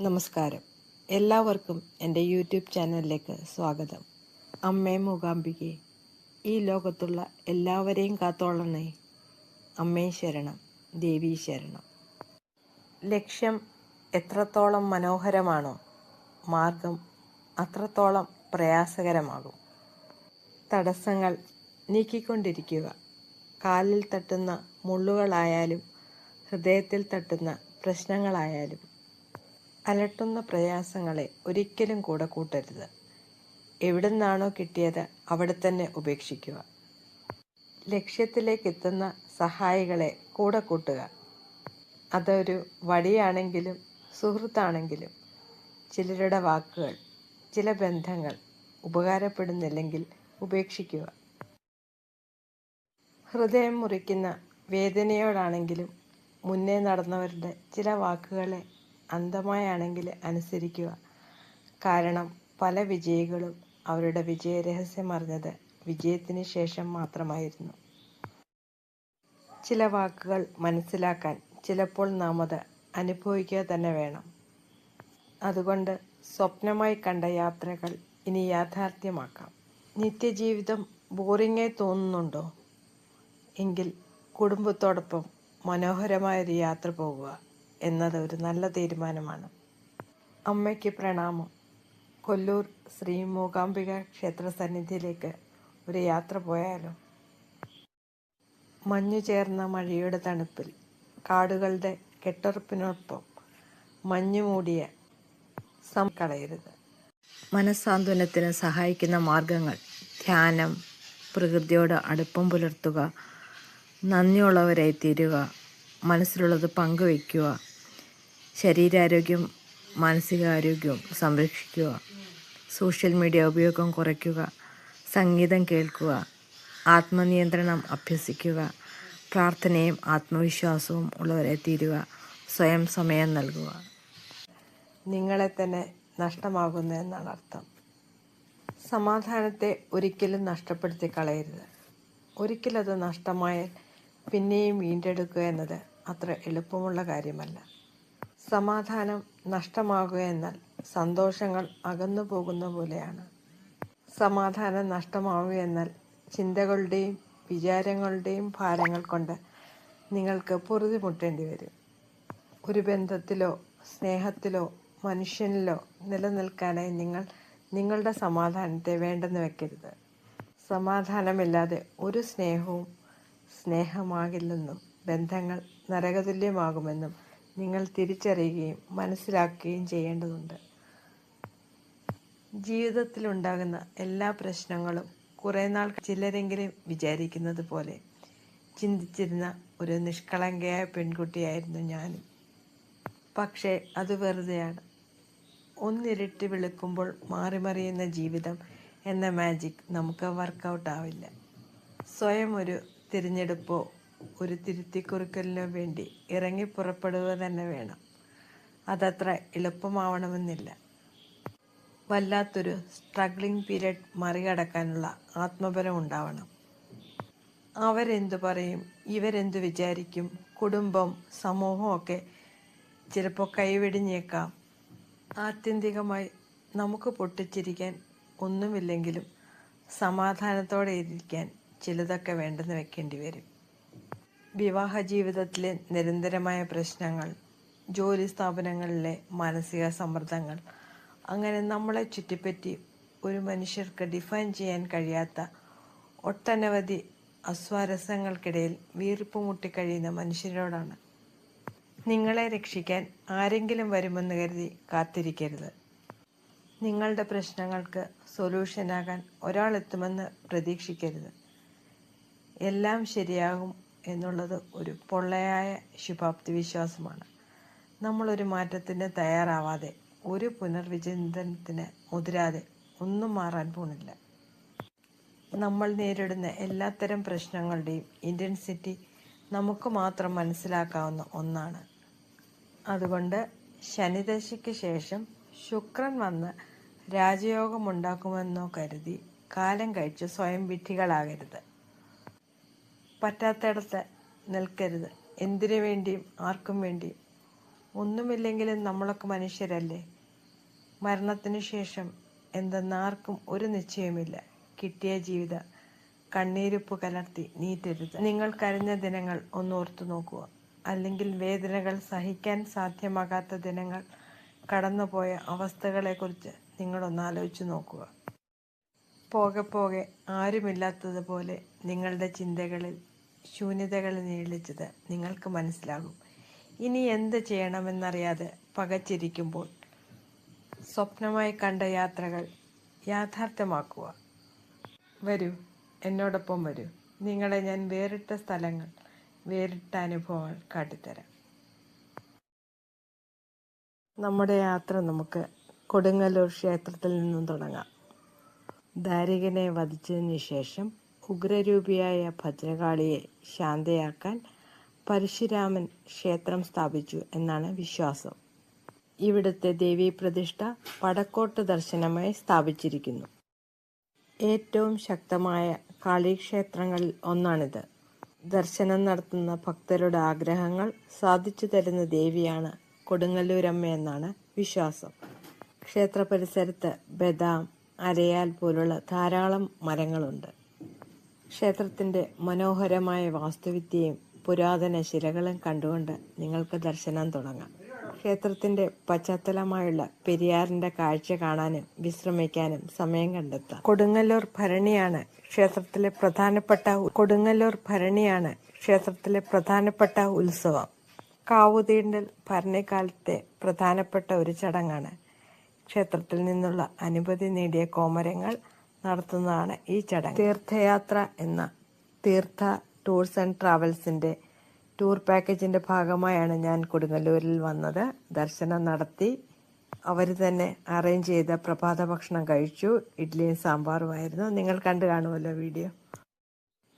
നമസ്കാരം. എല്ലാവർക്കും എന്റെ യൂട്യൂബ് ചാനലിലേക്ക് സ്വാഗതം. അമ്മേ മൂകാംബികെ ഈ ലോകത്തുള്ള എല്ലാവരെയും കാത്തോളണേ. അമ്മേ ശരണം ദേവി ശരണം. ലക്ഷ്യം എത്രത്തോളം മനോഹരമാണോ മാർഗം അത്രത്തോളം പ്രയാസകരമാകും. തടസ്സങ്ങൾ നീക്കിക്കൊണ്ടിരിക്കുക കാലിൽ തട്ടുന്ന മുള്ളുകളായാലും ഹൃദയത്തിൽ തട്ടുന്ന പ്രശ്നങ്ങളായാലും അലട്ടുന്ന പ്രയാസങ്ങളെ ഒരിക്കലും കൂടെ കൂട്ടരുത്. എവിടുന്നാണോ കിട്ടിയത് അവിടെ തന്നെ ഉപേക്ഷിക്കുക. ലക്ഷ്യത്തിലേക്ക് എത്തുന്ന സഹായികളെ കൂടെ കൂട്ടുക. അതൊരു വടിയാണെങ്കിലും സുഹൃത്താണെങ്കിലും ചിലരുടെ വാക്കുകൾ ചില ബന്ധങ്ങൾ ഉപകാരപ്പെടുന്നില്ലെങ്കിൽ ഉപേക്ഷിക്കുക. ഹൃദയം മുറിക്കുന്ന വേദനയോടാണെങ്കിലും മുന്നേ നടന്നവരുടെ ചില വാക്കുകളെ അന്ധമായാണെങ്കിൽ അനുസരിക്കുക. കാരണം പല വിജയികളും അവരുടെ വിജയരഹസ്യം അറിഞ്ഞത് വിജയത്തിന് ശേഷം മാത്രമായിരുന്നു. ചില വാക്കുകൾ മനസ്സിലാക്കാൻ ചിലപ്പോൾ നാം അത് അനുഭവിക്കുക തന്നെ വേണം. അതുകൊണ്ട് സ്വപ്നമായി കണ്ട യാത്രകൾ ഇനി യാഥാർത്ഥ്യമാക്കാം. നിത്യജീവിതം ബോറിങ്ങായി തോന്നുന്നുണ്ടോ? എങ്കിൽ കുടുംബത്തോടൊപ്പം മനോഹരമായൊരു യാത്ര പോകുക എന്നത് ഒരു നല്ല തീരുമാനമാണ്. അമ്മയ്ക്ക് പ്രണാമം. കൊല്ലൂർ ശ്രീ മൂകാംബിക ക്ഷേത്ര സന്നിധിയിലേക്ക് ഒരു യാത്ര പോയാലോ? മഞ്ഞു ചേർന്ന മഴയുടെ തണുപ്പിൽ കാടുകളുടെ കെട്ടുറപ്പിനൊപ്പം മഞ്ഞു മൂടിയ സം കളയരുത്. മനസ്സാന്ത്വനത്തിന് സഹായിക്കുന്ന മാർഗങ്ങൾ ധ്യാനം പ്രകൃതിയോട് അടുപ്പം പുലർത്തുക നന്ദിയുള്ളവരായി തീരുക മനസ്സിലുള്ളത് പങ്കുവയ്ക്കുക ശരീരാരോഗ്യം മാനസികാരോഗ്യവും സംരക്ഷിക്കുക. സോഷ്യൽ മീഡിയ ഉപയോഗം കുറയ്ക്കുക. സംഗീതം കേൾക്കുക. ആത്മനിയന്ത്രണം അഭ്യസിക്കുക. പ്രാർത്ഥനയും ആത്മവിശ്വാസവും ഉള്ളവരെ തീരുക. സ്വയം സമയം നൽകുക. നിങ്ങളെ തന്നെ നഷ്ടമാകുന്നു എന്നാണ് അർത്ഥം. സമാധാനത്തെ ഒരിക്കലും നഷ്ടപ്പെടുത്തി കളയരുത്. ഒരിക്കലത് നഷ്ടമായാൽ പിന്നെയും വീണ്ടെടുക്കുക എന്നത് അത്ര എളുപ്പമുള്ള കാര്യമല്ല. സമാധാനം നഷ്ടമാകുക എന്നാൽ സന്തോഷങ്ങൾ അകന്നു പോകുന്ന പോലെയാണ്. സമാധാനം നഷ്ടമാവുക എന്നാൽ ചിന്തകളുടെയും വിചാരങ്ങളുടെയും ഭാരങ്ങൾ കൊണ്ട് നിങ്ങൾക്ക് പൊറുതിമുട്ടേണ്ടി വരും. ഒരു ബന്ധത്തിലോ സ്നേഹത്തിലോ മനുഷ്യനിലോ നിലനിൽക്കാനായി നിങ്ങൾ നിങ്ങളുടെ സമാധാനത്തെ വേണ്ടെന്ന് വെക്കരുത്. സമാധാനമില്ലാതെ ഒരു സ്നേഹവും സ്നേഹമാകില്ലെന്നും ബന്ധങ്ങൾ നരകതുല്യമാകുമെന്നും നിങ്ങൾ തിരിച്ചറിയുകയും മനസ്സിലാക്കുകയും ചെയ്യേണ്ടതുണ്ട്. ജീവിതത്തിലുണ്ടാകുന്ന എല്ലാ പ്രശ്നങ്ങളും കുറേ നാൾ ചിലരെങ്കിലും വിചാരിക്കുന്നത് പോലെ ചിന്തിച്ചിരുന്ന ഒരു നിഷ്കളങ്കയായ പെൺകുട്ടിയായിരുന്നു ഞാനും. പക്ഷേ അത് വെറുതെയാണ്. ഒന്നിരട്ടി വെളുക്കുമ്പോൾ മാറിമറിയുന്ന ജീവിതം എന്ന മാജിക് നമുക്ക് വർക്കൗട്ട് ആവില്ല. സ്വയം ഒരു തിരഞ്ഞെടുപ്പോ ഒരു തിരുത്തിക്കുറുക്കലിനു വേണ്ടി ഇറങ്ങി പുറപ്പെടുക തന്നെ വേണം. അതത്ര എളുപ്പമാവണമെന്നില്ല. വല്ലാത്തൊരു സ്ട്രഗ്ലിംഗ് പീരീഡ് മറികടക്കാനുള്ള ആത്മബലം ഉണ്ടാവണം. അവരെന്തു പറയും ഇവരെന്തു വിചാരിക്കും കുടുംബം സമൂഹമൊക്കെ ചിലപ്പോൾ കൈവെടിഞ്ഞേക്കാം. ആത്യന്തികമായി നമുക്ക് പൊട്ടിച്ചിരിക്കാൻ ഒന്നുമില്ലെങ്കിലും സമാധാനത്തോടെ ഇരിക്കാൻ ചിലതൊക്കെ വേണ്ടെന്ന് വെക്കേണ്ടി വരും. വിവാഹ ജീവിതത്തിലെ നിരന്തരമായ പ്രശ്നങ്ങൾ ജോലി സ്ഥാപനങ്ങളിലെ മാനസിക സമ്മർദ്ദങ്ങൾ അങ്ങനെ നമ്മളെ ചുറ്റിപ്പറ്റി ഒരു മനുഷ്യർക്ക് ഡിഫൈൻ ചെയ്യാൻ കഴിയാത്ത ഒട്ടനവധി അസ്വാരസ്യങ്ങൾക്കിടയിൽ വീർപ്പ് മുട്ടിക്കഴിയുന്ന മനുഷ്യരോടാണ്. നിങ്ങളെ രക്ഷിക്കാൻ ആരെങ്കിലും വരുമെന്ന് കരുതി കാത്തിരിക്കരുത്. നിങ്ങളുടെ പ്രശ്നങ്ങൾക്ക് സൊല്യൂഷനാകാൻ ഒരാൾ എത്തുമെന്ന് പ്രതീക്ഷിക്കരുത്. എല്ലാം ശരിയാകും എന്നുള്ളത് ഒരു പൊള്ളയായ ശുഭാപ്തി വിശ്വാസമാണ്. നമ്മളൊരു മാറ്റത്തിന് തയ്യാറാവാതെ ഒരു പുനർവിചിന്തനത്തിന് മുതിരാതെ ഒന്നും മാറാൻ പോണില്ല. നമ്മൾ നേരിടുന്ന എല്ലാത്തരം പ്രശ്നങ്ങളുടെയും ഇന്റൻസിറ്റി നമുക്ക് മാത്രം മനസ്സിലാക്കാവുന്ന ഒന്നാണ്. അതുകൊണ്ട് ശനിദശയ്ക്ക് ശേഷം ശുക്രൻ വന്ന് രാജയോഗമുണ്ടാക്കുമെന്നോ കരുതി കാലം കഴിച്ച് സ്വയം വിഡ്ഢികളാകരുത് പറ്റാത്തിടത്ത് നിൽക്കരുത്. എന്തിനു വേണ്ടിയും ആർക്കും വേണ്ടിയും. ഒന്നുമില്ലെങ്കിലും നമ്മളൊക്കെ മനുഷ്യരല്ലേ? മരണത്തിന് ശേഷം എന്തെന്നാർക്കും ഒരു നിശ്ചയമില്ല കിട്ടിയ ജീവിത കണ്ണീരുപ്പ് കലർത്തി നീറ്റരുത് നിങ്ങൾ കരഞ്ഞ ദിനങ്ങൾ ഒന്ന് ഓർത്തു നോക്കുക. അല്ലെങ്കിൽ വേദനകൾ സഹിക്കാൻ സാധ്യമാകാത്ത ദിനങ്ങൾ കടന്നുപോയ അവസ്ഥകളെക്കുറിച്ച് നിങ്ങളൊന്ന് ആലോചിച്ച് നോക്കുക. പോകെ പോകെ ആരുമില്ലാത്തതുപോലെ നിങ്ങളുടെ ചിന്തകളിൽ ശൂന്യതകൾ നീളിച്ചത് നിങ്ങൾക്ക് മനസ്സിലാകും. ഇനി എന്ത് ചെയ്യണമെന്നറിയാതെ പകച്ചിരിക്കുമ്പോൾ സ്വപ്നമായി കണ്ട യാത്രകൾ യാഥാർത്ഥ്യമാക്കുക. വരൂ എന്നോടൊപ്പം വരൂ. നിങ്ങളെ ഞാൻ വേറിട്ട സ്ഥലങ്ങൾ വേറിട്ട അനുഭവങ്ങൾ കാട്ടിത്തരാം. നമ്മുടെ യാത്ര നമുക്ക് കൊടുങ്ങല്ലൂർ ക്ഷേത്രത്തിൽ നിന്നും തുടങ്ങാം. ദാരികനെ വധിച്ചതിന് ശേഷം ഉഗ്രരൂപിയായ ഭദ്രകാളിയെ ശാന്തയാക്കാൻ പരശുരാമൻ ക്ഷേത്രം സ്ഥാപിച്ചു എന്നാണ് വിശ്വാസം. ഇവിടുത്തെ ദേവീപ്രതിഷ്ഠ പടക്കോട്ട് ദർശനമായി സ്ഥാപിച്ചിരിക്കുന്നു. ഏറ്റവും ശക്തമായ കാളീക്ഷേത്രങ്ങളിൽ ഒന്നാണിത്. ദർശനം നടത്തുന്ന ഭക്തരുടെ ആഗ്രഹങ്ങൾ സാധിച്ചു തരുന്ന ദേവിയാണ് കൊടുങ്ങല്ലൂരമ്മ എന്നാണ് വിശ്വാസം. ക്ഷേത്ര പരിസരത്ത് ബദാം അരയാൽ പോലുള്ള ധാരാളം മരങ്ങളുണ്ട്. ക്ഷേത്രത്തിന്റെ മനോഹരമായ വാസ്തുവിദ്യയും പുരാതന ശിലകളും കണ്ടുകൊണ്ട് നിങ്ങൾക്ക് ദർശനം തുടങ്ങാം. ക്ഷേത്രത്തിന്റെ പശ്ചാത്തലമായുള്ള പെരിയാറിന്റെ കാഴ്ച കാണാനും വിശ്രമിക്കാനും സമയം കണ്ടെത്താം. കൊടുങ്ങല്ലൂർ ഭരണിയാണ് ക്ഷേത്രത്തിലെ പ്രധാനപ്പെട്ട കൊടുങ്ങല്ലൂർ ഭരണിയാണ് ക്ഷേത്രത്തിലെ പ്രധാനപ്പെട്ട ഉത്സവം. കാവുതീണ്ടൽ ഭരണിക്കാലത്തെ പ്രധാനപ്പെട്ട ഒരു ചടങ്ങാണ് ക്ഷേത്രത്തിൽ നിന്നുള്ള അനുമതി നേടിയ കോമരങ്ങൾ നടത്തുന്നതാണ് ഈ ചടങ്ങ്. തീർത്ഥയാത്ര എന്ന തീർത്ഥ ടൂർസ് ആൻഡ് ട്രാവൽസിന്റെ ടൂർ പാക്കേജിന്റെ ഭാഗമായാണ് ഞാൻ കൊടുങ്ങല്ലൂരിൽ വന്നത്. ദർശനം നടത്തി. അവർ തന്നെ അറേഞ്ച് ചെയ്ത പ്രഭാത ഭക്ഷണം കഴിച്ചു. ഇഡ്ഡലിയും സാമ്പാറുമായിരുന്നു നിങ്ങൾ കണ്ടു കാണുമല്ലോ വീഡിയോ.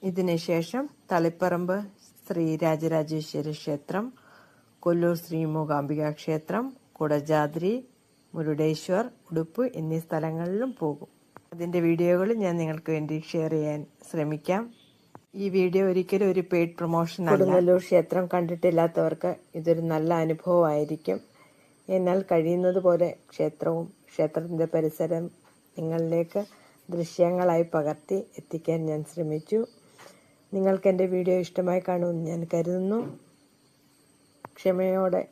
ഇതിനുശേഷം തളിപ്പറമ്പ് ശ്രീ രാജരാജേശ്വരി ക്ഷേത്രം കൊല്ലൂർ ശ്രീ മൂകാംബിക ക്ഷേത്രം കുടജാദ്രി മുരുടേശ്വർ ഉടുപ്പ് എന്നീ സ്ഥലങ്ങളിലും പോകും. അതിന്റെ വീഡിയോകൾ ഞാൻ നിങ്ങൾക്ക് വേണ്ടി ഷെയർ ചെയ്യാൻ ശ്രമിക്കാം. ഈ വീഡിയോ ഒരിക്കലും ഒരു പെയ്ഡ് പ്രൊമോഷൻ കൊടുങ്ങല്ലൂർ ക്ഷേത്രം കണ്ടിട്ടില്ലാത്തവർക്ക് ഇതൊരു നല്ല അനുഭവമായിരിക്കും. എന്നാൽ കഴിയുന്നത് പോലെ ക്ഷേത്രവും ക്ഷേത്രത്തിന്റെ പരിസരം നിങ്ങളിലേക്ക് ദൃശ്യങ്ങളായി പകർത്തി എത്തിക്കാൻ ഞാൻ ശ്രമിച്ചു. നിങ്ങൾക്ക് എന്റെ വീഡിയോ ഇഷ്ടമായി കാണുമെന്ന് ഞാൻ കരുതുന്നു. ക്ഷമയോടെ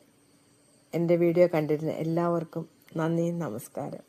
എന്റെ വീഡിയോ കണ്ടിരുന്ന എല്ലാവർക്കും നന്ദി നമസ്കാരം.